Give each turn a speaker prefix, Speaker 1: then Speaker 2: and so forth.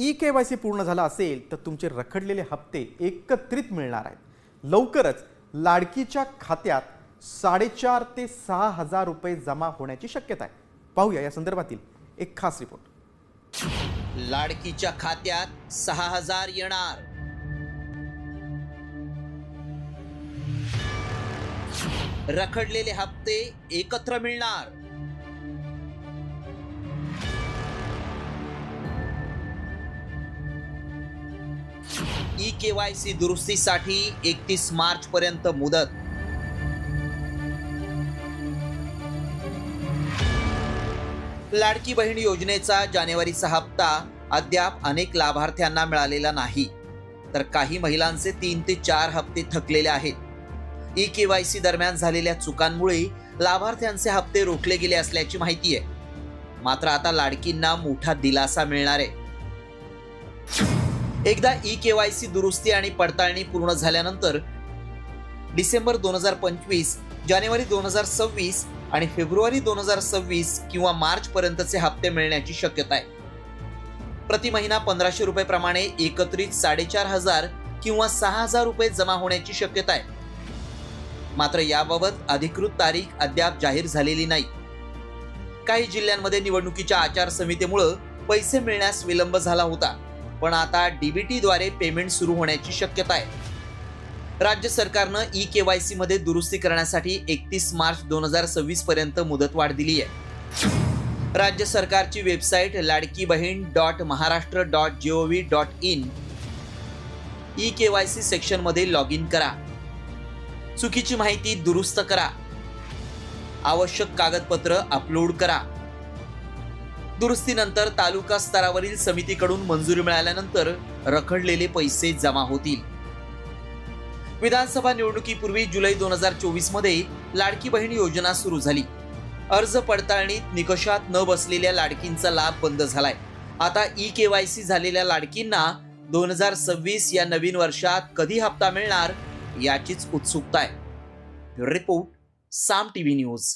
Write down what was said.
Speaker 1: E K Y C पूर्ण झाला असेल तर तुमचे रखडलेले हप्ते एकत्रित मिळणार आहेत. लवकरच लाडकीच्या खात्यात साडेचार ते सहा हजार रुपये जमा होण्याची शक्यता आहे. पाहूया या संदर्भातील एक खास रिपोर्ट.
Speaker 2: लाडकीच्या खात्यात सहा हजार येणार. रखडलेले हप्ते एकत्र मिळणार. ई केवायसी दुरुस्तीसाठी एकतीस मार्च पर्यंत मुदत. लाडकी बहीण योजनेचा जानेवारीचा हप्ता अद्याप अनेक लाभार्थ्यांना मिळालेला नाही. तर काही महिलांचे तीन ते चार हप्ते थकलेले आहेत. ई के वाय सी दरम्यान झालेल्या चुकांमुळे लाभार्थ्यांचे हप्ते रोखले गेले असल्याची माहिती आहे. मात्र आता लाडकींना मोठा दिलासा मिळणार आहे. एकदा ई के वाय सी दुरुस्ती आणि पडताळणी पूर्ण झाल्यानंतर डिसेंबर दोन हजार पंचवीस जानेवारी दोन हजार सव्वीस आणि फेब्रुवारी दोन हजार सव्वीस किंवा मार्च पर्यंतचे हप्ते मिळण्याची शक्यता आहे. प्रति महिना पंधराशे रुपये प्रमाणे एकत्रित साडेचार हजार किंवा सहा हजार रुपये जमा होण्याची शक्यता आहे. मात्र याबाबत अधिकृत तारीख अद्याप जाहीर झालेली नाही. काही जिल्ह्यांमध्ये निवडणुकीच्या आचारसंहितेमुळं पैसे मिळण्यास विलंब झाला होता. पण आता डीबीटीद्वारे पेमेंट सुरू होण्याची शक्यता आहे. राज्य सरकारनं ई के वायमध्ये दुरुस्ती करण्यासाठी एकतीस मार्च दोन हजार सव्वीस पर्यंत मुदतवाढ दिली आहे. राज्य सरकारची website Ladki Bahin dot Maharashtra dot G O V dot in. E K Y सेक्शनमध्ये लॉग इन करा. चुकीची माहिती दुरुस्त करा. आवश्यक कागदपत्र अपलोड करा. दुरुस्तीनंतर तालुका स्तरावरील समितीकडून मंजुरी मिळाल्यानंतर रखडलेले पैसे जमा होतील. विधानसभा निवडणुकीपूर्वी जुलै दोन हजार चोवीसमध्ये लाडकी बहीण योजना सुरू झाली. अर्ज पडताळणीत निकषात न बसलेल्या लाडकींचा लाभ बंद झालाय. आता ई के वाय सी झालेल्या लाडकींना दोन हजार सव्वीस या नवीन वर्षात कधी हप्ता मिळणार याचीच उत्सुकता आहे रिपोर्ट साम टीव्ही न्यूज.